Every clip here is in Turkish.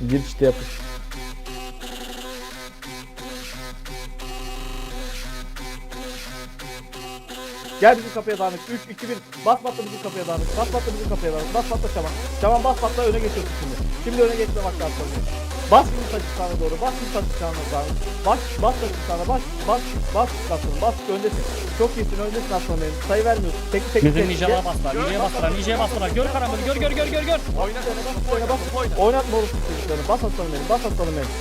Gir işte yapış. Gel bizim kapıya dağınık. 3, 2, 1. Bas patla bizim kapıya dağınık. Bas patla bizim kapıya dağınık. Bas patla çaman. Çaman bas patla öne geçiyorsun şimdi. Şimdi öne geçme vakti atlanıyor. Bas sana doğru. Bas sana doğru. Bas, bas taşı sana. Bas, bas, bas aslanım. Bas öndesin. Çok iyisin öndesin aslanım. Sayı vermiyorsun. Tek tek tek- ninjalara bastılar. Ninja'ya bastılar. Ninja'ya bastılar. Gör karambolu. Gör gör gör gör gör. Oyna, oyna, bas, Oynatma oğlum çocuklarını. Bas aslanım benim. Bas aslanım benim.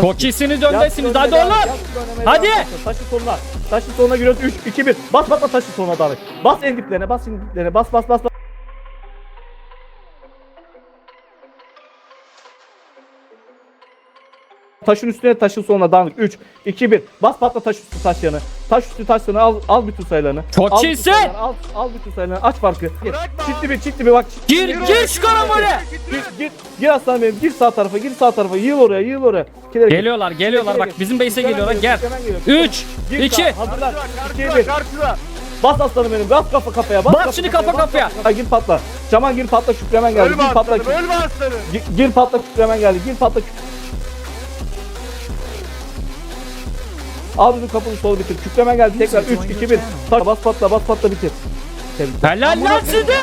Çok iyisiniz öndesiniz. Hadi oğlum. Hadi. Taşın sonuna. Taşın sonuna giriyoruz. 3, 2, 1. Bas bas bas taşın sonuna dağılık. Bas en diplerine. Bas en diplerine. Bas bas bas. bas. Taşın üstüne taşın sonuna dağınık. 3, 2, 1. Bas patla taş üstü taş yanı. Taş üstü taş yanı al, al bütün sayılarını. Çok al sayılarını, Al, al bütün sayılarını. Aç farkı. Gir. Çiftli bir çiftli bir bak. Gir gir şu karambole. Gir, gir, gir aslanım benim. Gir sağ tarafa. Gir sağ tarafa. Yığıl oraya. Yığıl oraya. İkileri gir. Geliyorlar geliyorlar bak bizim base'e geliyorlar gel. hemen geliyor. 3 Gir 2 sağa, Hazırlan. 2 1. Bas aslanım benim. Bas kafa kafaya. Bas, Bas kafa şimdi kafa kafaya. kafa Gir patla. Çaman gir patla Şükremen geldi. Ölme Gir patla. ölme aslanım. Gir, gir patla Şükremen geldi. Gir patla. Bizim kapını sol bitir. Şükremen geldi. Tekrar 3 2 1. Bas patla bas patla bitir. Helal lan size.